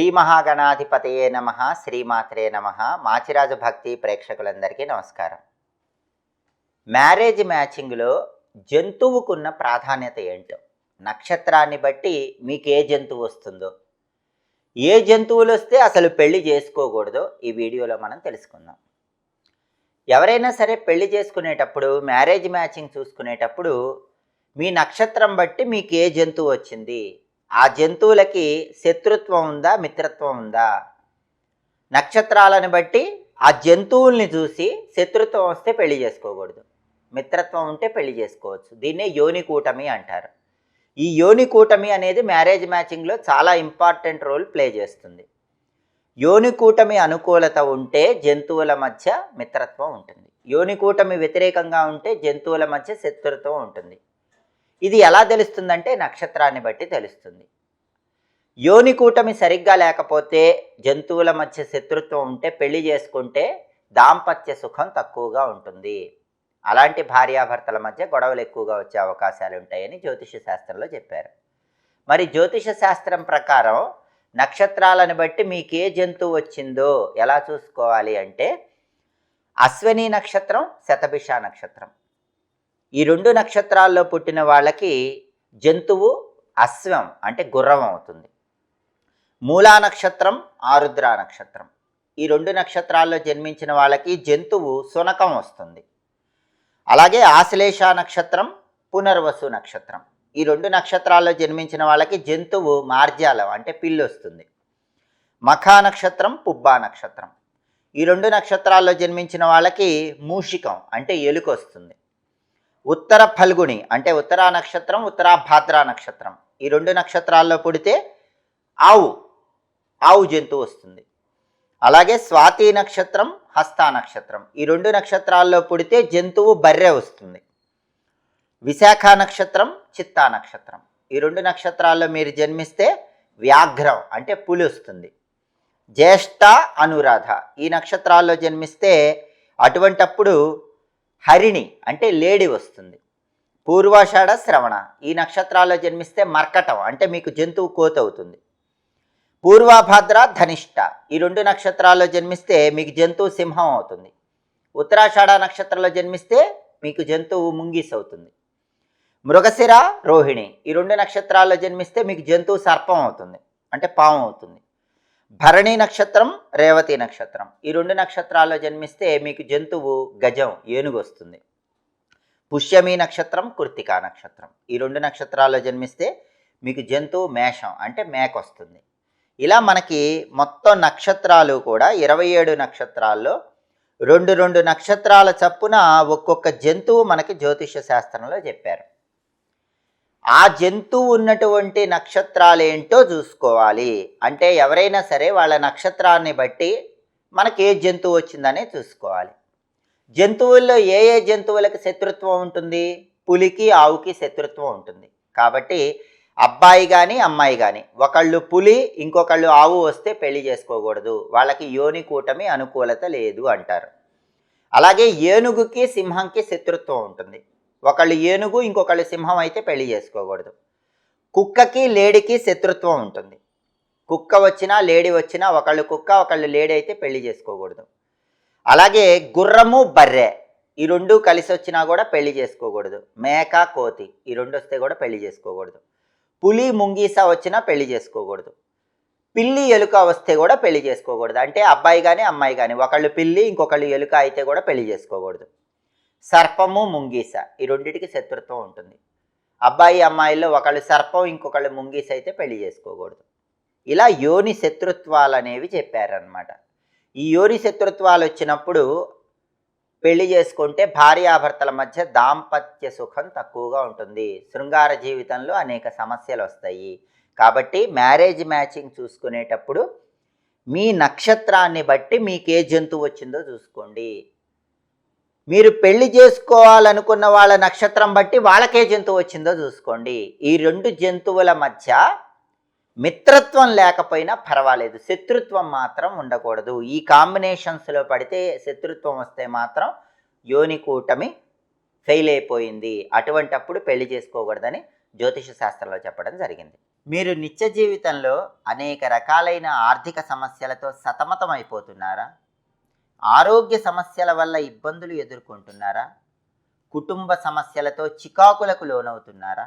శ్రీ మహాగణాధిపతయే నమ శ్రీమాత్రే నమ. మాచిరాజు భక్తి ప్రేక్షకులందరికీ నమస్కారం. మ్యారేజ్ మ్యాచింగ్లో జంతువుకున్న ప్రాధాన్యత ఏంటో? నక్షత్రాన్ని బట్టి మీకు ఏ జంతువు వస్తుందో? ఏ జంతువులు వస్తే అసలు పెళ్ళి చేసుకోకూడదో ఈ వీడియోలో మనం తెలుసుకుందాం. ఎవరైనా సరే పెళ్ళి చేసుకునేటప్పుడు మ్యారేజ్ మ్యాచింగ్ చూసుకునేటప్పుడు మీ నక్షత్రం బట్టి మీకు ఏ జంతువు వచ్చింది? ఆ జంతువులకి శత్రుత్వం ఉందా మిత్రత్వం ఉందా? నక్షత్రాలను బట్టి ఆ జంతువుల్ని చూసి శత్రుత్వం వస్తే పెళ్ళి చేసుకోకూడదు. మిత్రత్వం ఉంటే పెళ్ళి చేసుకోవచ్చు. దీన్నే యోని కూటమి అంటారు. ఈ యోని కూటమి అనేది మ్యారేజ్ మ్యాచింగ్లో చాలా ఇంపార్టెంట్ రోల్ ప్లే చేస్తుంది. యోని కూటమి అనుకూలత ఉంటే జంతువుల మధ్య మిత్రత్వం ఉంటుంది. యోని కూటమి వ్యతిరేకంగా ఉంటే జంతువుల మధ్య శత్రుత్వం ఉంటుంది. ఇది ఎలా తెలుస్తుందంటే నక్షత్రాన్ని బట్టి తెలుస్తుంది. యోని కూటమి సరిగ్గా లేకపోతే జంతువుల మధ్య శత్రుత్వం ఉంటే పెళ్ళి చేసుకుంటే దాంపత్య సుఖం తక్కువగా ఉంటుంది. అలాంటి భార్యాభర్తల మధ్య గొడవలు ఎక్కువగా వచ్చే అవకాశాలు ఉంటాయని జ్యోతిష శాస్త్రంలో చెప్పారు. మరి జ్యోతిష శాస్త్రం ప్రకారం నక్షత్రాలను బట్టి మీకు ఏ జంతువు వచ్చిందో ఎలా చూసుకోవాలి అంటే అశ్విని నక్షత్రం శతభిష నక్షత్రం. ఈ రెండు నక్షత్రాల్లో పుట్టిన వాళ్ళకి జంతువు అశ్వం అంటే గుర్రం అవుతుంది. మూలా నక్షత్రం ఆరుద్ర నక్షత్రం. ఈ రెండు నక్షత్రాల్లో జన్మించిన వాళ్ళకి జంతువు సునకం వస్తుంది. అలాగే ఆశ్లేష నక్షత్రం పునర్వసు నక్షత్రం. ఈ రెండు నక్షత్రాల్లో జన్మించిన వాళ్ళకి జంతువు మార్జాలం అంటే పిల్లి వస్తుంది. మఖా నక్షత్రం పుబ్బా నక్షత్రం. ఈ రెండు నక్షత్రాల్లో జన్మించిన వాళ్ళకి మూషికం అంటే ఎలుక వస్తుంది. ఉత్తర ఫల్గుణి అంటే ఉత్తరా నక్షత్రం ఉత్తరా భాద్రా నక్షత్రం. ఈ రెండు నక్షత్రాల్లో పుడితే ఆవు ఆవు జంతువు వస్తుంది. అలాగే స్వాతి నక్షత్రం హస్తా నక్షత్రం. ఈ రెండు నక్షత్రాల్లో పుడితే జంతువు బర్రె వస్తుంది. విశాఖ నక్షత్రం చిత్తా నక్షత్రం. ఈ రెండు నక్షత్రాల్లో మీరు జన్మిస్తే వ్యాఘ్రం అంటే పులి వస్తుంది. జ్యేష్ఠ అనురాధ. ఈ నక్షత్రాల్లో జన్మిస్తే అటువంటప్పుడు హరిణి అంటే లేడి వస్తుంది. పూర్వాషాఢ శ్రవణ. ఈ నక్షత్రాల్లో జన్మిస్తే మర్కటం అంటే మీకు జంతువు కోత అవుతుంది. పూర్వాభాద్ర ధనిష్ట. ఈ రెండు నక్షత్రాల్లో జన్మిస్తే మీకు జంతువు సింహం అవుతుంది. ఉత్తరాషాఢ నక్షత్రంలో జన్మిస్తే మీకు జంతువు ముంగిస్ అవుతుంది. మృగశిర రోహిణి. ఈ రెండు నక్షత్రాల్లో జన్మిస్తే మీకు జంతువు సర్పం అవుతుంది. అంటే పాము అవుతుంది. భరణి నక్షత్రం రేవతి నక్షత్రం. ఈ రెండు నక్షత్రాల్లో జన్మిస్తే మీకు జంతువు గజం ఏనుగు వస్తుంది. పుష్యమి నక్షత్రం కృత్తికా నక్షత్రం. ఈ రెండు నక్షత్రాల్లో జన్మిస్తే మీకు జంతువు మేషం అంటే మేక వస్తుంది. ఇలా మనకి మొత్తం నక్షత్రాలు కూడా ఇరవై ఏడు నక్షత్రాల్లో రెండు రెండు నక్షత్రాల చప్పున ఒక్కొక్క జంతువు మనకి జ్యోతిష శాస్త్రంలో చెప్పారు. ఆ జంతువు ఉన్నటువంటి నక్షత్రాలు ఏంటో చూసుకోవాలి. అంటే ఎవరైనా సరే వాళ్ళ నక్షత్రాన్ని బట్టి మనకి ఏ జంతువు వచ్చిందనే చూసుకోవాలి. జంతువుల్లో ఏ ఏ జంతువులకు శత్రుత్వం ఉంటుంది? పులికి ఆవుకి శత్రుత్వం ఉంటుంది. కాబట్టి అబ్బాయి కానీ అమ్మాయి కానీ ఒకళ్ళు పులి ఇంకొకళ్ళు ఆవు వస్తే పెళ్ళి చేసుకోకూడదు. వాళ్ళకి యోని కూటమి అనుకూలత లేదు అంటారు. అలాగే ఏనుగుకి సింహంకి శత్రుత్వం ఉంటుంది. ఒకళ్ళు ఏనుగు ఇంకొకళ్ళు సింహం అయితే పెళ్ళి చేసుకోకూడదు. కుక్కకి లేడికి శత్రుత్వం ఉంటుంది. కుక్క వచ్చినా లేడి వచ్చినా ఒకళ్ళు కుక్క ఒకళ్ళు లేడి అయితే పెళ్ళి చేసుకోకూడదు. అలాగే గుర్రము బర్రె ఈ రెండు కలిసి వచ్చినా కూడా పెళ్ళి చేసుకోకూడదు. మేక కోతి ఈ రెండు వస్తే కూడా పెళ్ళి చేసుకోకూడదు. పులి ముంగీస వచ్చినా పెళ్ళి చేసుకోకూడదు. పిల్లి ఎలుక వస్తే కూడా పెళ్ళి చేసుకోకూడదు. అంటే అబ్బాయి కానీ అమ్మాయి కానీ ఒకళ్ళు పిల్లి ఇంకొకళ్ళు ఎలుక అయితే కూడా పెళ్ళి చేసుకోకూడదు. సర్పము ముంగీస. ఈ రెండింటికి శత్రుత్వం ఉంటుంది. అబ్బాయి అమ్మాయిల్లో ఒకళ్ళు సర్పం ఇంకొకళ్ళు ముంగీస అయితే పెళ్ళి చేసుకోకూడదు. ఇలా యోని శత్రుత్వాలు అనేవి చెప్పారనమాట ఈ యోని శత్రుత్వాలు వచ్చినప్పుడు పెళ్ళి చేసుకుంటే భార్యాభర్తల మధ్య దాంపత్య సుఖం తక్కువగా ఉంటుంది. శృంగార జీవితంలో అనేక సమస్యలు వస్తాయి. కాబట్టి మ్యారేజ్ మ్యాచింగ్ చూసుకునేటప్పుడు మీ నక్షత్రాన్ని బట్టి మీకు ఏ జంతువు వచ్చిందో చూసుకోండి. మీరు పెళ్ళి చేసుకోవాలనుకున్న వాళ్ళ నక్షత్రం బట్టి వాళ్ళకే జంతువు వచ్చిందో చూసుకోండి. ఈ రెండు జంతువుల మధ్య మిత్రత్వం లేకపోయినా పర్వాలేదు. శత్రుత్వం మాత్రం ఉండకూడదు. ఈ కాంబినేషన్స్లో పడితే శత్రుత్వం వస్తే మాత్రం యోని కూటమి ఫెయిల్ అయిపోయింది. అటువంటప్పుడు పెళ్ళి చేసుకోకూడదని జ్యోతిష శాస్త్రంలో చెప్పడం జరిగింది. మీరు నిత్య జీవితంలో అనేక రకాలైన ఆర్థిక సమస్యలతో సతమతం అయిపోతున్నారా ఆరోగ్య సమస్యల వల్ల ఇబ్బందులు ఎదుర్కొంటున్నారా? కుటుంబ సమస్యలతో చికాకులకు లోనవుతున్నారా?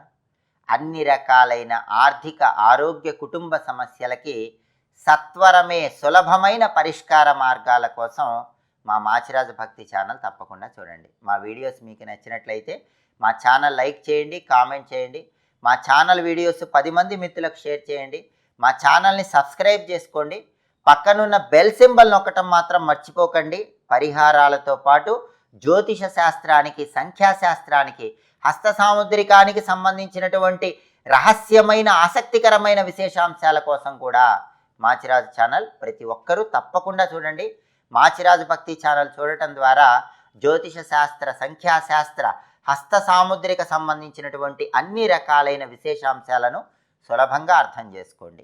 అన్ని రకాలైన ఆర్థిక ఆరోగ్య కుటుంబ సమస్యలకి సత్వరమే సులభమైన పరిష్కార మార్గాల కోసం మా మాచిరాజు భక్తి ఛానల్ తప్పకుండా చూడండి. మా వీడియోస్ మీకు నచ్చినట్లయితే మా ఛానల్ లైక్ చేయండి కామెంట్ చేయండి. మా ఛానల్ వీడియోస్ పది మంది మిత్రులకు షేర్ చేయండి. మా ఛానల్ని సబ్స్క్రైబ్ చేసుకోండి. పక్కనున్న బెల్ సింబల్ నొక్కటం మాత్రం మర్చిపోకండి. పరిహారాలతో పాటు జ్యోతిష శాస్త్రానికి సంఖ్యాశాస్త్రానికి హస్త సాముద్రికానికి సంబంధించినటువంటి రహస్యమైన ఆసక్తికరమైన విశేషాంశాల కోసం కూడా మాచిరాజు ఛానల్ ప్రతి ఒక్కరూ తప్పకుండా చూడండి. మాచిరాజు భక్తి ఛానల్ చూడటం ద్వారా జ్యోతిష శాస్త్ర సంఖ్యాశాస్త్ర హస్త సాముద్రిక సంబంధించినటువంటి అన్ని రకాలైన విశేషాంశాలను సులభంగా అర్థం చేసుకోండి.